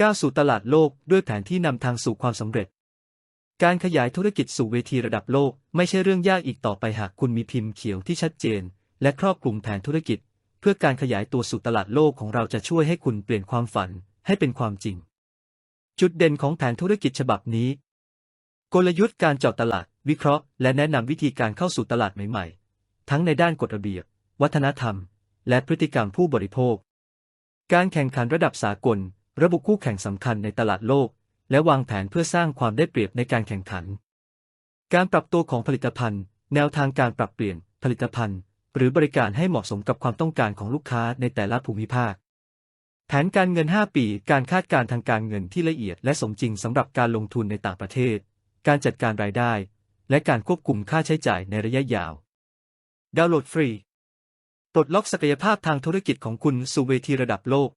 ก้าวสู่ตลาดโลกด้วยแผนที่นำทางสู่ความสำเร็จ การขยายธุรกิจสู่เวทีระดับโลกไม่ใช่เรื่องยากอีกต่อไปหากคุณมีพิมพ์เขียวที่ชัดเจน และครอบคลุมแผนธุรกิจ เพื่อการขยายตัวสู่ตลาดโลกของเราจะช่วยให้คุณเปลี่ยนความฝันให้เป็นความจริง จุดเด่นของแผนธุรกิจฉบับนี้ กลยุทธ์การเจาะตลาด วิเคราะห์ และแนะนำวิธีการเข้าสู่ตลาดใหม่ๆ ทั้งในด้านกฎระเบียบ วัฒนธรรม และพฤติกรรมผู้บริโภค การแข่งขันระดับสากล ระบุคู่แข่งสำคัญในตลาดโลก และวางแผนเพื่อสร้างความได้เปรียบในการแข่งขัน การปรับตัวของผลิตภัณฑ์ แนวทางการปรับเปลี่ยนผลิตภัณฑ์ หรือบริการให้เหมาะสมกับความต้องการของลูกค้าในแต่ละภูมิภาค แผนการเงิน 5 ปี การคาดการณ์ทางการเงินที่ละเอียดและสมจริงสำหรับการลงทุนในต่างประเทศ การจัดการรายได้ และการควบคุมค่าใช้จ่ายในระยะยาว ดาวน์โหลดฟรีปลดล็อกศักยภาพทางธุรกิจของคุณสู่เวทีระดับโลก